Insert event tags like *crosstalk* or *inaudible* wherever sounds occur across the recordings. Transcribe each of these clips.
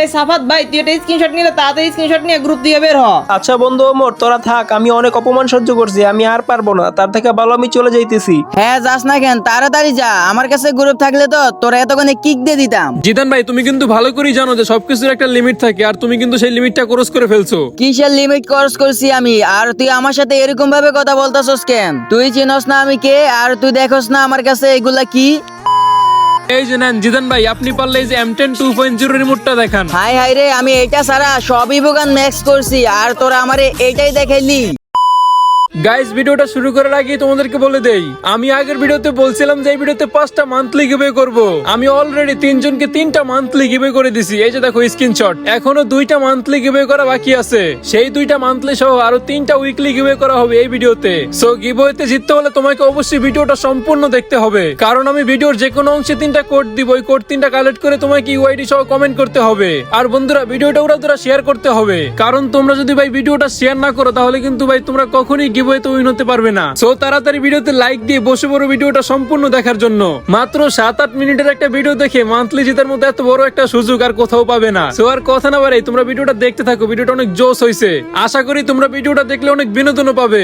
এই সাফাত ভাই তুই একটা স্ক্রিনশট নিলে তাড়াতাড়ি স্ক্রিনশট নিয়ে গ্রুপ দিয়ে বের হ। আচ্ছা বন্ধু ওমর তোরা থাক আমি অনেক অপমান সহ্য করছি আমি আর পারব না তার থেকে ভালো আমি চলে যাইতেছি। হ্যাঁ যাস না কেন তাড়াতাড়ি যা আমার কাছে গ্রুপ থাকলে তো তোরা এতক্ষণে কিক দিয়ে দিতাম। জিদান ভাই তুমি কিন্তু ভালো করেই জানো যে সবকিছুর একটা লিমিট থাকে আর তুমি কিন্তু সেই লিমিটটা ক্রস করে ফেলছো। কিসের লিমিট ক্রস করছি আমি? আর তুই আমার সাথে এরকম ভাবে কথা বলতাছস কেন? তুই চিনস না আমি কে আর তুই দেখোস না আমার কাছে এগুলা কি? এই যে নেন, জিদান ভাই, আপনি পারলে এই যে M ten two point zero রিমোটটা দেখান। হাই হাই রে, আমি এটা ছাড়া সবই বোগান ম্যাক্স করছি, আর তোরা আমারে এইটাই দেখাইলি। গাইস ভিডিওটা শুরু করার আগে তোমাদেরকে বলে দেই, আমি আগের ভিডিওতে বলছিলাম যে এই ভিডিওতে পাঁচটা মান্থলি গিভে করব। আমি অলরেডি তিনজনকে তিনটা মান্থলি গিভে করে দিছি। এই যে দেখো স্ক্রিনশট এখনও দুইটা মান্থলি গিভে করা বাকি আছে। সেই দুইটা মান্থলি সহ আরও তিনটা উইকলি গিভে করা হবে এই ভিডিওতে। সো গিভওয়েতে জিততে হলে তোমাকে অবশ্যই ভিডিওটা সম্পূর্ণ দেখতে হবে। কারণ আমি ভিডিওর যে কোনো অংশে তিনটা কোড দিব, ওই কোড তিনটা কালেক্ট করে তোমাকে ইউআইডি সহ কমেন্ট করতে হবে। আর বন্ধুরা, ভিডিওটা ওরা তোরা শেয়ার করতে হবে। কারণ তোমরা যদি ভাই ভিডিওটা শেয়ার না করো, তাহলে কিন্তু ভাই তোমরা কখনোই গিভওয়েতে উইন হতে পারবে না। সো তাড়াতাড়ি ভিডিওতে লাইক দিয়ে বসে বড় ভিডিওটা সম্পূর্ণ দেখার জন্য। মাত্র সাত আট মিনিটের একটা ভিডিও দেখে মান্থলি জিতার মতো এত বড় একটা সুযোগ আর কোথাও পাবে না। সো আর কথা না বাড়াই তোমরা ভিডিওটা দেখতে থাকো, ভিডিওটা অনেক জোশ হয়েছে আশা করি তোমরা ভিডিওটা দেখলে অনেক বিনোদনও পাবে।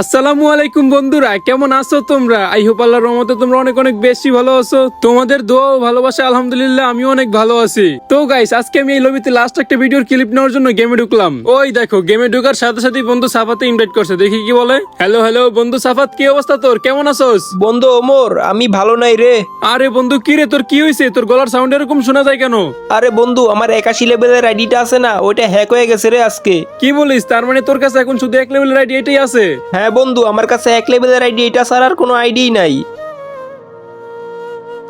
আসসালামু আলাইকুম বন্ধুরা কেমন আছো তোমরা? আই হোপ আল্লাহর রহমতে তোমরা অনেক অনেক বেশি ভালো আছো। তোমাদের দোয়া ও ভালোবাসা আলহামদুলিল্লাহ আমিও অনেক ভালো আছি। তো গাইস আজকে আমি এই লবিতে লাস্ট একটা ভিডিওর ক্লিপ নেওয়ার জন্য গেমে ঢুকলাম। ওই দেখো গেমে ঢুকার সাথে সাথে বন্ধু সাফাতে ইনভাইট করছে। দেখি কি বলে। হ্যালো হ্যালো বন্ধু সাফাত কি অবস্থা তোর? কেমন আছোস? বন্ধু ওমর আমি ভালো নাই রে। আরে বন্ধু কি রে তোর কি হয়েছে তোর গলার সাউন্ড এরকম শোনা যায় কেন? আরে বন্ধু আমার একাশি লেভেলের আইডিটা আছে না ওইটা হ্যাক হয়ে গেছে রে আজকে। কি বলিস? তার মানে তোর কাছে এখন শুধু এক লেভেলের আইডি এটাই আছে হ্যাঁ বন্ধু আমার কাছে এক লেভেলের আইডি এটা ছাড়া আর কোনো আইডিই নাই।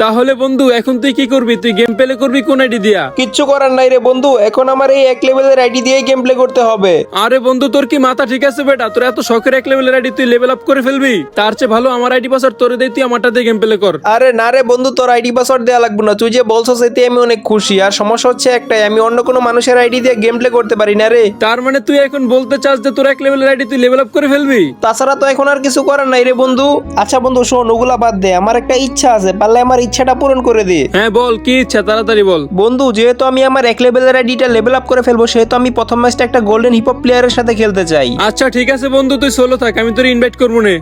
তাহলে বন্ধু এখন তুই কি করবি? তুই গেম প্লে করবি কোন আইডি দিয়া? কিচ্ছু করার নাই রে বন্ধু এখন আমার এই এক লেভেলের আইডি দিয়েই গেম প্লে করতে হবে। আরে বন্ধু তোর কি মাথা ঠিক আছে বেটা? তোর এত শখের এক লেভেলের আইডি তুই লেভেল আপ করে ফেলবি? তার চেয়ে ভালো আমার আইডি পাসওয়ার্ড তোরে দেই তুই আমারটা দিয়ে গেম প্লে কর। আরে না রে বন্ধু তোর আইডি পাসওয়ার্ড দেওয়া লাগবে না। তুই যে বলছো সেতে আমি অনেক খুশি। আর সমস্যা হচ্ছে একটাই আমি অন্য কোনো মানুষের আইডি দিয়ে গেম প্লে করতে পারি না রে। তার মানে তুই এখন বলতে চাস যে তোর এক লেভেলের আইডি তুই লেভেল আপ করে ফেলবি? তাছাড়া তো এখন আর কিছু করার নাই রে বন্ধু। আচ্ছা বন্ধু শোন ওগুলা বাদ দে। আমার একটা ইচ্ছা আছে পারলে আমার ইচ্ছাটা পূরণ করে দে। হ্যাঁ বল কি ইচ্ছা? তাড়াতাড়ি বল। বন্ধু যেহেতু আমি আমার এক লেভেলের আইডিটা লেভেল আপ করে ফেলব সেহেতু আমি প্রথম ম্যাচটা একটা গোল্ডেন হিপ প্লেয়ারের সাথে খেলতে চাই। আচ্ছা ঠিক আছে বন্ধু তুই সোলো থাক আমি তোর ইনভাইট করব নে।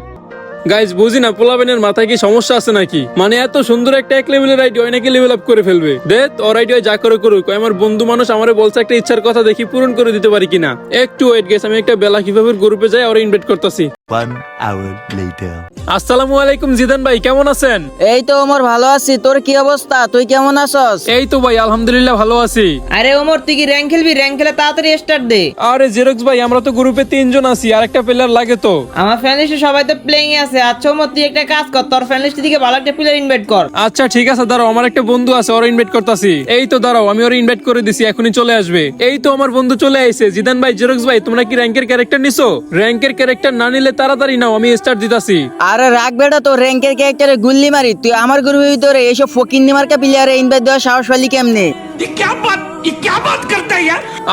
গাইজ বুঝি না পোলাবেনের মাথায় কি সমস্যা আছে নাকি? মানে এত সুন্দর একটা এক লেভেলের আইডি হয় নাকি লেভেল আপ করে ফেলবে। দে ওর আইডি যা করে করুক আমার বন্ধু মানুষ আমারে বলছে একটা ইচ্ছার কথা দেখি পূরণ করে দিতে পারি কিনা। একটু ওয়েট গেছ আমি একটা বেলা কীভাবে গ্রুপে যাই ওরা ইনভাইট করতেছি। One hour later. আসসালামু আলাইকুম জিদান ভাই কেমন আছেন? এই তো ওমর ভালো আছি। তোর কি অবস্থা? তুই কেমন আছস? এই তো ভাই আলহামদুলিল্লাহ ভালো আছি। আরে ওমর তুই কি র্যাঙ্ক খেলবি? র্যাঙ্ক খেলে তাড়াতাড়ি স্টার্ট দে। আরে জেরক্স ভাই আমরা তো গ্রুপে তিনজন আছি আর একটা প্লেয়ার লাগে তো। আমার ফ্যান সবাই তো প্লেইং আছে। আচ্ছা ওমর তুই একটা কাজ কর তোর দিকে ভালো একটা প্লেয়ার ইনভাইট কর। আচ্ছা ঠিক আছে দাঁড়াও আমার একটা বন্ধু আছে ওরা ইনভাইট করতেছি। এই তো দাঁড়াও আমি ওরা ইনভাইট করে দিছি এখনই চলে আসবে। এই তো আমার বন্ধু চলে আইছে। জিদান ভাই জেরক্স ভাই তোমরা কি র্যাঙ্কের ক্যারেক্টার নিছো? র্যাঙ্কের ক্যারেক্টার না নিলে তাড়াতাড়ি নাও, আমি স্টার্ট দিতাছি। আরে রাখ বেটা তো র্যাঙ্কের ক্যারেক্টারে গুল্লি মারি। তুই আমার গ্রুপের ভিতরে এইসব নিমার্কা প্লেয়ারে ইনভাইট দেওয়া সাহস পালি কেমনে?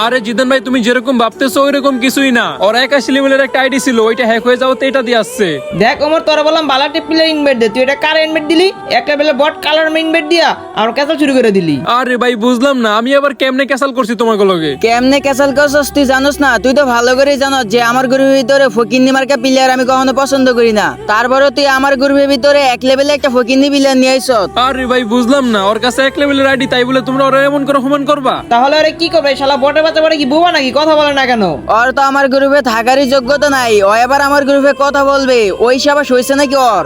আরে জিদান ভাই তুমি যেরকম ভাবতেছো ওইরকম কিছুই না। ওর একাশি লেভেলের একটা আইডি ছিল ওইটা হ্যাক হয়ে যাওয়াতে এটা দিয়ে আসছে। দেখ ওমর তোরা বললাম ইনভাইট দে। তুই এটা কার ইনভাইট দিলি? একটা বেলা বট কালার ইনভাইট দিয়া আর শুরু করে দিলি। আরে ভাই বুঝলাম না আমি আবার কেমনে ক্যাসাল করছি তোমাকে লগে? কেমনে ক্যাসাল করছস তুই জানোস না তুই তো ভালো করেই জানোস যে আমার গ্রুপের ভিতরে ফকির নিমার্কা প্লেয়ার আমি কখনো পছন্দ করি না। তারপরে তুই আমার গ্রুপের ভিতরে এক লেভেলে একটা ফকির নি প্লেয়ার নিয়ে আইসস। আরে ভাই বুঝলাম না ওর কাছে এক লেভেলের আইডি তাই বলে তোমরা ওরা এমন করে হুমান করবা? তাহলে আরে কি করবে? শালা বটে বাচ্চা পারে কি বুবা নাকি? কথা বলে না কেন? ওর তো আমার গ্রুপে থাকারই যোগ্যতা নাই। ও এবার আমার গ্রুপে কথা বলবে। ওই সাবাস হয়েছে নাকি ওর?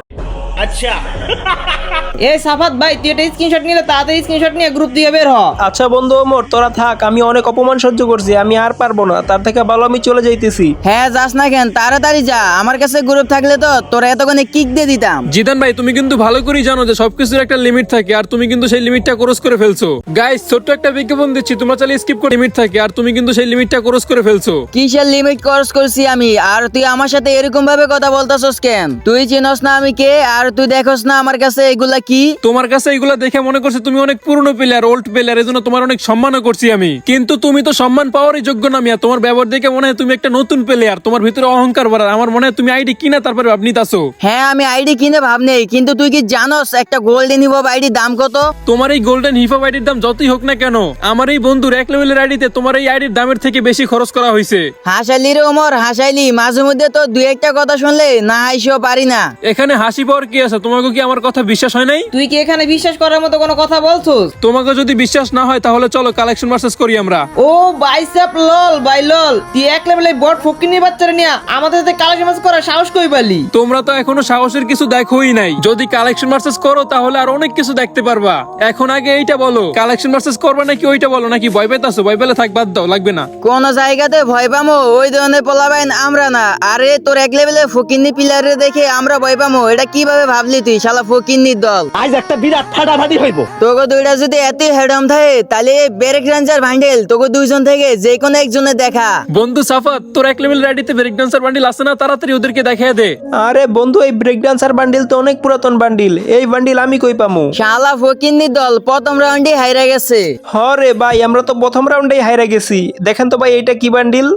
*laughs* এই সাফাত ভাই তুই একটা স্ক্রিনশট নিলে তাড়াতাড়ি স্ক্রিনশট নিয়ে গ্রুপ দিয়ে বের হ। আচ্ছা বন্ধু ওমর তোরা থাক আমি অনেক অপমান সহ্য করছি আমি আর পারব না তার থেকে ভালো আমি চলে যাইতেছি। হ্যাঁ যাস না কেন তাড়াতাড়ি যা আমার কাছে গ্রুপ থাকলে তো তোরা এতক্ষণে কিক দিয়ে দিতাম। জিদান ভাই তুমি কিন্তু ভালো করেই জানো যে সবকিছুর একটা লিমিট থাকে আর তুমি কিন্তু সেই লিমিটটা ক্রস করে ফেলছো। গাইস ছোট্ট একটা বিজ্ঞাপন দিচ্ছি তোমরা চাইলে স্কিপ করে লিমিট থাকে আর তুমি কিন্তু সেই লিমিটটা ক্রস করে ফেলছো। কিসের লিমিট ক্রস করছি আমি? আর তুই আমার সাথে এরকম ভাবে কথা বলতাছস কেন? তুই চিনস না আমি কে আর তুই দেখোস না আমার কাছে এগুলা কি? তোমার কাছে এগুলো দেখে মনে করছে তুমি অনেক পুরনো প্লেয়ার ওল্ড প্লেয়ার এজন্য তোমার অনেক সম্মানও করছি আমি। কিন্তু তুমি তো সম্মান পাওয়ারই যোগ্য না মিয়া। তোমার ব্যবহার দেখে মনে হয় তুমি একটা নতুন প্লেয়ার তোমার ভিতরে অহংকার বাড়ার আমার মনে হয় তুমি আইডি কিনা তারপরে আপনি তাসো হ্যাঁ আমি আইডি কিনে ভাব নেই। কিন্তু তুই কি জানোস একটা গোল্ডেন হিপ আইডি দাম কত? তোমার এই গোল্ডেন হিপ আইডির দাম যতই হোক না কেন আমার এই বন্ধুর এক লেভেলের আইডিতে তোমার এই আইডির দামের থেকে বেশি খরচ করা হয়েছে হাসাইলি রে ওমর হাসাইলি। মাঝে মধ্যে তো দুই একটা কথা শুনলে না হাসিও পারি না। এখানে হাসি পাওয়ার কি আছে? তোমাকে কি আমার কথা বিশ্বাস হয় নাই? তুই কি এখানে বিশ্বাস করার মতো কোনো কথা বলছোস? তোমাকে যদি বিশ্বাস না হয় তাহলে চলো কালেকশন ভার্সেস করি আমরা। ও বাইসাপ লল বাই লল তুই এক লেভেলে বট ফকিনি বাচ্চারা নিয়ে আমাদের সাথে কালেকশন ভার্সেস করার সাহস কই পালি? তোমরা তো এখনও সাহসের কিছু দেখোই নাই। যদি কালেকশন ভার্সেস করো তাহলে আর অনেক কিছু দেখতে পারবা। এখন আগে এইটা বলো কালেকশন ভার্সেস করবা নাকি ওইটা বলো? নাকি ভয় পেতাছো? ভয় পেলে থাক বাদ দাও লাগবে না। কোন জায়গাতে ভয় পামো ওই ধরনের পোলাবাইন আমরা না। আরে তোর এক লেভেলে ফকিন্নি প্লেয়ারে দেখে আমরা ভয় পামো। এটা কীভাবে ভাবলি তুই শালা ফকিন্নির দল। আজ একটা বিরাট ফাটাফাটি হইব। তোকে দুইটা যদি এতই হেডম থাকে তাহলে ব্রেক ডান্সার ভান্ডেল তোকে দুইজন থেকে যে কোনো একজনে দেখা। বন্ধু সাফাত তোর এক লেভেল রাইডিতে ব্রেক ডান্সার বান্ডিল আছে না? তাড়াতাড়ি ওদেরকে দেখিয়ে দে। আরে বন্ধু এই ব্রেক ডান্সার বান্ডিল তো অনেক পুরাতন বান্ডিল। এই বান্ডিল আমি কই পামু? শালা ফকিন্নির দল প্রথম রাউন্ডে হাইরা গেছে। হরে ভাই আমরা তো প্রথম রাউন্ডেই হাইরা গেছি। দেখেন তো ভাই এইটা কি বান্ডিল?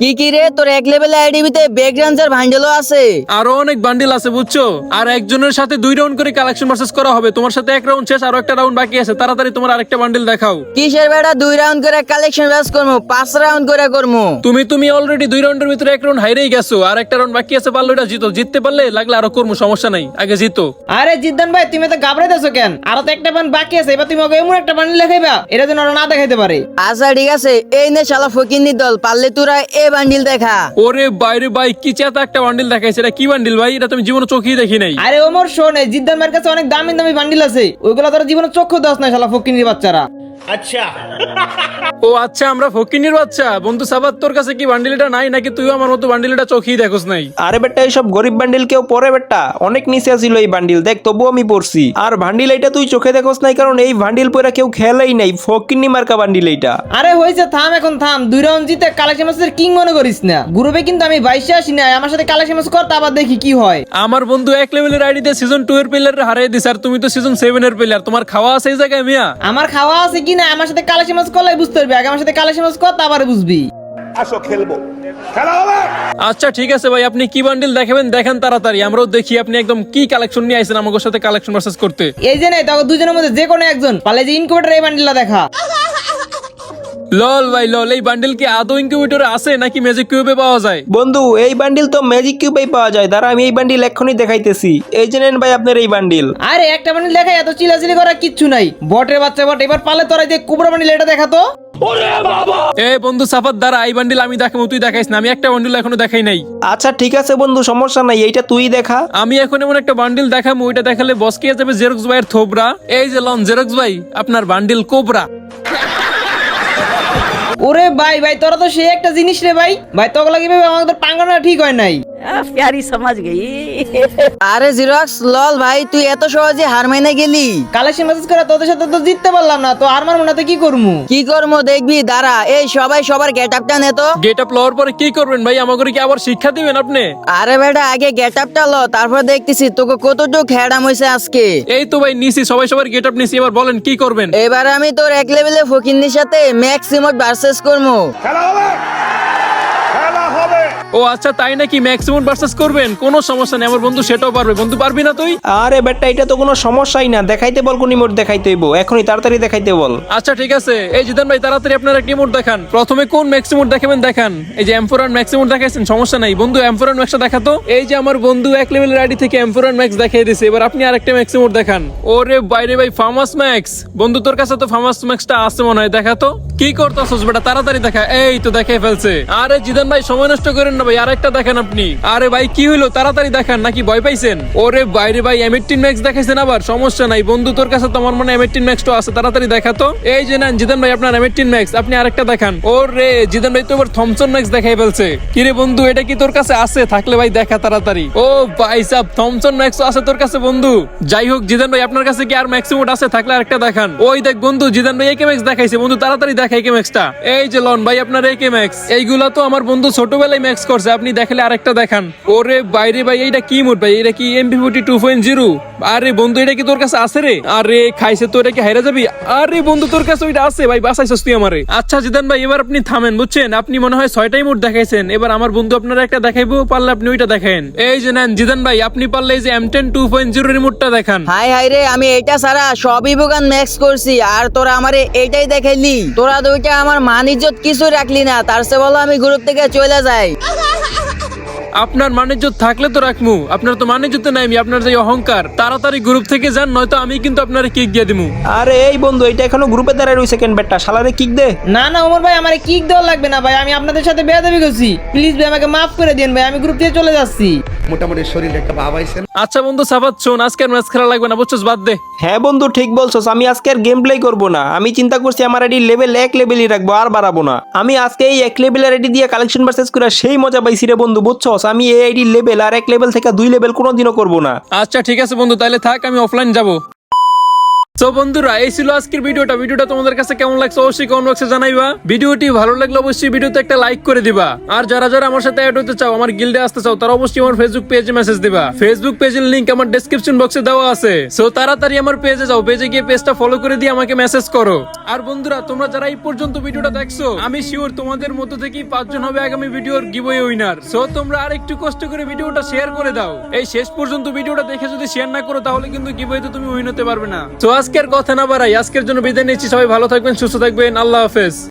কি কি রে? তোর এক লেভেলে আইডিবিতে ব্রেক ডান্সার ভান্ডেলও আছে। আরও অনেক বান্ডিল আছে বুঝছ? আর একজনের সাথে দুই রাউন্ড করে কালেকশন ভার্সেস করা হবে। তোমার সাথে এক রাউন্ড শেষ আরও একটা রাউন্ড বাকি আছে। তাড়াতাড়ি তোমার আরেকটা বান্ডিল দেখাও। কিসের বেড়া দুই রাউন্ড করে কালেকশন ব্যাস করব পাঁচ রাউন্ড করে করব তুমি তুমি অলরেডি দুই রাউন্ডের ভিতরে এক রাউন্ড হাইরেই গেছো। আর একটা রাউন্ড বাকি আছে পারলে ওটা জিতো। জিততে পারলে লাগলে আরও করব সমস্যা নাই। আগে জিতো। আরে জিদ্দান ভাই তুমি তো ঘাবড়াইতেছো কেন? আরও তো একটা বান বাকি আছে এবার তুমি ওকে এমন একটা বান্ডিল দেখাইবা এটা যেন ওরা না দেখাইতে পারে। আচ্ছা ঠিক আছে। এই নে শালা ফকিন্নির দল পারলে তোরা এ বান্ডিল দেখা। ওরে বাইরে ভাই কি চেতা একটা বান্ডিল দেখাইছে এটা কি বান্ডিল ভাই? এটা তুমি জীবনে চোখেই দেখি নাই। আরে ওমর শোনে জিদ্দান ভাইয়ের কাছে অনেক দামি দামি বান্ডিল আছে। ওইগুলো তোর জীবনে চক্ষু দাস না শালা ফকিনির বাচ্চারা। ও আচ্ছা আমরা ফকিনির বাচ্চা। বন্ধু সাবাত তোর কাছে কি বান্ডিল এটা নাই নাকি তুইও আমার মতো বান্ডিল এটা চোখেই দেখোস নাই? আরে বেটা এইসব গরিব বান্ডিল কেউ পরে বেটা। অনেক নিচে ছিল এই বান্ডিল দেখ তবু আমি পড়ছি। আর বান্ডিল এইটা তুই চোখে দেখোস নাই কারণ এই বান্ডিল পরে কেউ খেলাই নাই ফকিন্নি মার্কা বান্ডিল এইটা। আরে হয়েছে থাম এখন থাম। দুই রাউন্ড জিতে কালেকশন ম্যাচের কিং মনে করিস না। গ্রুপে কিন্তু আমি বাইশে আসি না আমার সাথে কালেকশন ম্যাচ কর আবার দেখি কি হয়। আমার বন্ধু এক লেভেলের আইডিতে সিজন টু এর প্লেয়ার হারিয়ে দিস আর তুমি তো সিজন সেভেন এর প্লেয়ার তোমার খাওয়া আছে এই জায়গায় মিয়া? আমার খাওয়া আছে কি না আমার সাথে কালাশি মাছ করলে বুঝতে পারবি। আগে আমার সাথে কালাশি মাছ কর আবার বুঝবি। আসো খেলব। খেলা হবে? আচ্ছা ঠিক আছে ভাই আপনি কি বান্ডিল দেখাবেন? দেখেন তাড়াতাড়ি আমরাও দেখি আপনি একদম কি কালেকশন নিয়ে আইছেন আমাদের সাথে কালেকশন ভার্সেস করতে। এই যে নাই তখন দুজনের মধ্যে যে কোনো একজন পালে যে ইনকিউবেটর এই বান্ডিলটা দেখা। লল ভাই লল এই বান্ডিল কি আদৌ ইনকিউবেটরে আছে নাকি ম্যাজিক কিউবে পাওয়া যায়? বন্ধু এই বান্ডিল তো ম্যাজিক কিউবেই পাওয়া যায়। দাঁড়া আমি এই বান্ডিল এক্ষুনি দেখাইতেছি। এই যে নেন ভাই আপনার এই বান্ডিল আরে একটা বান্ডিল দেখা এত চিলাচিলি করা কিচ্ছু নাই। বটের বাচ্চা বট। এবার পালে তোরা যে কুবরা বান্ডিল এটা দেখাতো এ বন্ধু সাফাত দ্বারা এই বান্ডিল আমি দেখাবো তুই দেখাইস না। আমি একটা বান্ডিল এখনও দেখাই নাই। আচ্ছা ঠিক আছে বন্ধু সমস্যা নাই এইটা তুই দেখা। আমি এখন এমন একটা বান্ডিল দেখাবো ওইটা দেখালে বস কে যাবে জেরক্স ভাইয়ের থোবরা এই যে লন জেরক্স ভাই আপনার বান্ডিল কোবরা ওরে ভাই ভাই, তোরা তো সে একটা জিনিস রে ভাই। ভাই, তোকে লাগি ভাই, আমাদের পাঙ্গানা ঠিক হয় নাই। প্যারি সমাজ গেই। আরে জিরক্স লল ভাই তুই এত সহজে হার মাইনে গেলি। কালেকশন মেসেজ করে তোদের সাথে তো জিততে পারলাম না তো আর মারবো না তো কি করব? কি করব দেখবি দাঁড়া এই সবাই সবার গেট আপটা নে তো। গেট আপ লওয়ার পরে কি করবেন ভাই? আমাকে কি আবার শিক্ষা দিবেন আপনি? আরে বেটা আগে গেট আপটা ল তারপর দেখতেছি তোকে কতটুকু খেড়াম হয়েছে আজকে। এই তো ভাই নিছি সবাই সবার গেট আপ নিছি এবার বলেন কি করবেন? এবার আমি তোর এক লেভেলে ফকিন্দির সাথে ম্যাক্সিমম ভার্সেস করব। খেলা হবে? ও আচ্ছা তাই নাকি ম্যাক্সিমাম ভার্সেস করবেন? কোনো সমস্যা নেই আমার বন্ধু সেটাও পারবে। বন্ধু পারবি না তুই? আরে বেটা এটা তো কোনো সমস্যাই না। দেখাইতে বল কোন ইমোট দেখাইতে হইব। এখনই তাড়াতাড়ি দেখাইতে বল। আচ্ছা ঠিক আছে। এই জিদান ভাই তাড়াতাড়ি আপনার একটি মোড দেখান। প্রথমে কোন ম্যাক্সিমোড দেখাবেন দেখান। এই যে এমফোরান ম্যাক্সিমোড দেখাইছেন সমস্যা নাই। বন্ধু এমফোরান ম্যাক্সটা দেখাতো এই যে আমার বন্ধু এক লেভেলের আইডি থেকে এমফোরান ম্যাক্স দেখিয়ে দিয়েছে এবার আপনি আরেকটা ম্যাক্সিমোড দেখান। ওরে বাইরে ভাই ফার্মাস ম্যাক্স বন্ধু তোর কাছে তো ফার্মাস ম্যাক্সটা আছে মনে হয়। দেখাতো কি করতেছস বেটা? তাড়াতাড়ি দেখা। এই তো দেখাই ফেলছে। আরে জিদান ভাই সময় নষ্ট করেন না ভাই, আরেকটা দেখেন আপনি। আরে ভাই, কি হইল? তাড়াতাড়ি দেখান, নাকি ভয় পাইছেন? ওরে বাইরে ভাই এম এইটিন ম্যাক্স দেখাইছেন আবার, সমস্যা নাই। বন্ধু, তোর কাছে তো আমার মনে এম এইটিন ম্যাক্সটা আছে, তাড়াতাড়ি দেখাতো এই যে নেন, জিদান ভাই, আপনার এম এইটিন ম্যাক্স আপনি আরেকটা দেখান। ওরে, জিদান ভাই, তো এবার থমসন ম্যাক্স দেখাই ফেলছে। কিরে বন্ধু, এটা কি তোর কাছে আছে? থাকলে ভাই দেখা তাড়াতাড়ি। ও ভাই সাব থমসন ম্যাক্স আছে তোর কাছে, বন্ধু। যাই হোক, জিদান ভাই, আপনার কাছে কি আর ম্যাক্সিমোট আছে? থাকলে আরেকটা দেখান। ওই দেখ বন্ধু, জিদান ভাই একে ম্যাক্স দেখাইছে। বন্ধু, তাড়াতাড়ি দেখা দেখাই কে ম্যাক্সটা এই যে লন ভাই, আপনার এই কে ম্যাক্স এইগুলা তো আমার বন্ধু ছোটবেলায় ম্যাক্স করছে, আপনি দেখালে আরেকটা দেখান। ওরে বাইরে ভাই, এইটা কি মোট ভাই? এটা কি MP forty two point zero আরে বন্ধু, এটা কি তোর কাছে আছে রে? আরে খাইছে তো, এটা কি হাইরা যাবি? আরে বন্ধু, তোর কাছে ওইটা আছে ভাই বাসাইছস তুই আমারে। আচ্ছা জিদান ভাই, এবার আপনি থামেন, বুঝছেন? আপনি মনে হয় ছয়টাই মোট দেখাইছেন। এবার আমার বন্ধু আপনারা একটা দেখাইবো, পারলে আপনি ওইটা দেখেন এই যে নেন, জিদান ভাই, আপনি পারলে এই যে M ten two point zero রিমোটটা দেখান। হাই হাই রে, আমি এটা ছাড়া সবই বোগান ম্যাক্স করছি, আর তোরা আমারে এইটাই দেখাইলি। তোরা দুইটা আমার মান ইজ্জত কিছু রাখলি না, তার সে বলো আমি গ্রুপ থেকে চলে যাই। 安可安 আপনার মানিজ্যত থাকলে তো রাখমু। আপনার তো মানিজ্যতে নাই আমি আপনার যে অহংকার তাড়াতাড়ি গ্রুপ থেকে যান নয়তো আমি কিন্তু আপনার কিক দিয়ে দিমু। আরে এই বন্ধু এটা এখনও গ্রুপে দাঁড়ায় রয়েছে কেন বেটা? শালারে কিক দে। না না ওমর ভাই আমার কিক দেওয়া লাগবে না ভাই আমি আপনাদের সাথে বেয়াদবি করছি। প্লিজ ভাই আমাকে মাফ করে দিন ভাই আমি গ্রুপ থেকে চলে যাচ্ছি। মোটামুটি শরীরে একটা ভাব আইছে আচ্ছা বন্ধু সাফাত শোন আজকের ম্যাচ খেলা লাগবে না বুঝছস? বাদ দে। হ্যাঁ বন্ধু ঠিক বলছস আমি আজকে আর গেম প্লে করব না। আমি চিন্তা করছি আমার আইডি লেভেল এক লেভেলই রাখব আর বাড়াবো না। আমি আজকে এই এক লেভেলের আইডি দিয়ে কালেকশন পারচেস করে সেই মজা পাইছি রে বন্ধু বুঝছস? আমি এই আইডি লেভেল আর এক লেভেল থেকে দুই লেভেল কোনোদিনও করব না। আচ্ছা ঠিক আছে বন্ধু, তাহলে থাক, আমি অফলাইন যাব। তো বন্ধুরা, এই ছিল আজকের ভিডিওটা। ভিডিওটা তোমাদের কাছে কেমন লাগছে অবশ্যই কমেন্ট বক্সে জানাইবা। ভিডিওটি ভালো লাগলে অবশ্যই ভিডিওতে একটা লাইক করে দিবা। আর যারা যারা আমার সাথে অ্যাড হতে চাও, আমার গিল্ডে আসতে চাও, তারা অবশ্যই আমার ফেসবুক পেজে মেসেজ দিবা। ফেসবুক পেজের লিংক আমার ডেসক্রিপশন বক্সে দেওয়া আছে। সো তাড়াতাড়ি আমার পেজে যাও। পেজে গিয়ে পেজটা ফলো করে দিয়ে আমাকে মেসেজ করো। আর বন্ধুরা, তোমরা যারা এই পর্যন্ত ভিডিওটা দেখছ, আমি শিওর তোমাদের মধ্য থেকেই পাঁচজন হবে আগামী ভিডিওর গিভওয়ে উইনার সো তোমরা আর একটু কষ্ট করে ভিডিওটা শেয়ার করে দাও। এই শেষ পর্যন্ত ভিডিওটা দেখে যদি শেয়ার না করো, তাহলে কিন্তু গিভওয়েতে তুমি উইন হতে পারবে না। তো আজকের কথা না বাড়াই, আজকের জন্য বিদায় নিচ্ছি। সবাই ভালো থাকবেন, সুস্থ থাকবেন। আল্লাহ হাফেজ।